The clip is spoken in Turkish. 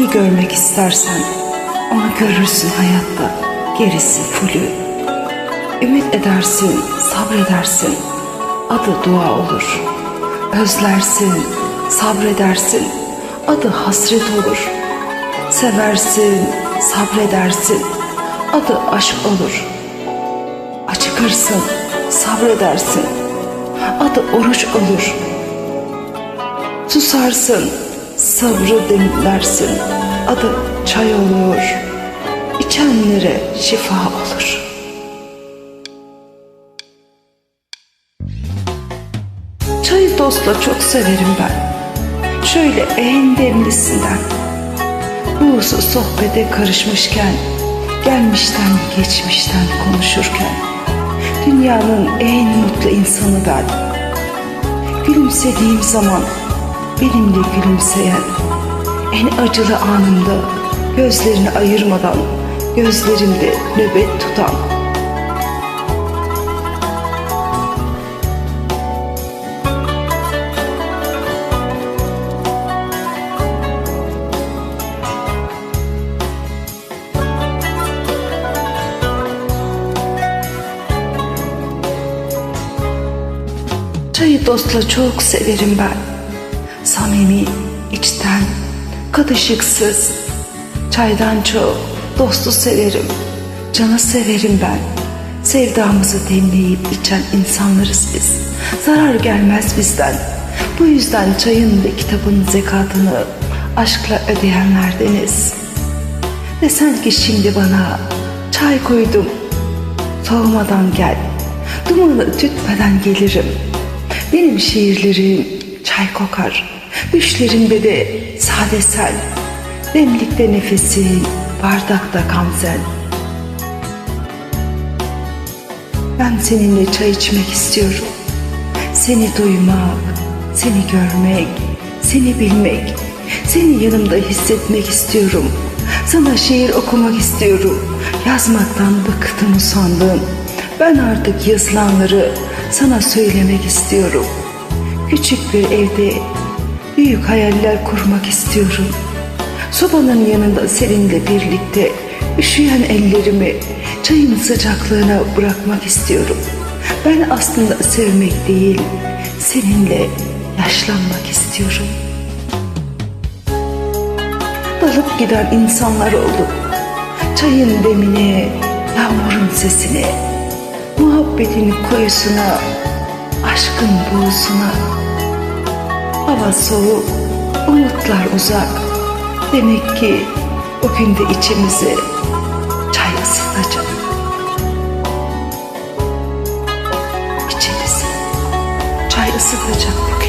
görmek istersen onu görürsün hayatta. Gerisi fulü. Ümit edersin, sabredersin. Adı dua olur. Özlersin, sabredersin. Adı hasret olur. Seversin, sabredersin. Adı aşk olur. Acıkırsın, sabredersin. Adı oruç olur. Susarsın, sabrı demlersin. Adı çay olur. İçenlere şifa olur. Çayı dostla çok severim ben. Şöyle en demlisinden. Ruhusu sohbete karışmışken, gelmişten geçmişten konuşurken, dünyanın en mutlu insanı ben. Gülümsediğim zaman benimle gülümseyen, en acılı anımda gözlerini ayırmadan gözlerimde nöbet tutan, Çayı dostla çok severim ben. Samimi, içten, katışıksız. Çaydan çok dostu severim. Canı severim ben. Sevdamızı demleyip içen insanlarız biz. Zarar gelmez bizden. Bu yüzden çayın ve kitabın zekatını aşkla ödeyenlerdeniz. Desen ki şimdi bana çay koydum. Soğumadan gel. Dumanı tütmeden gelirim. Benim şiirlerim çay kokar. Düşlerimde de sade sen. Demlikte nefesin, bardakta gamzen. Ben seninle çay içmek istiyorum. Seni duymak, seni görmek, seni bilmek, seni yanımda hissetmek istiyorum. Sana şiir okumak istiyorum. Yazmaktan bıktım usandım. Ben artık yazılanları sana söylemek istiyorum. Küçük bir evde büyük hayaller kurmak istiyorum. Sobanın yanında seninle birlikte üşüyen ellerimi çayın sıcaklığına bırakmak istiyorum. Ben aslında sevmek değil, seninle yaşlanmak istiyorum. Dalıp giden insanlar oldu. Çayın demine, yağmurun sesine, muhabbetin kuyusuna, aşkın buğusuna. Hava soğuk, umutlar uzak. Demek ki o günde içimizi çay ısıtacak. İçimizi çay ısıtacak.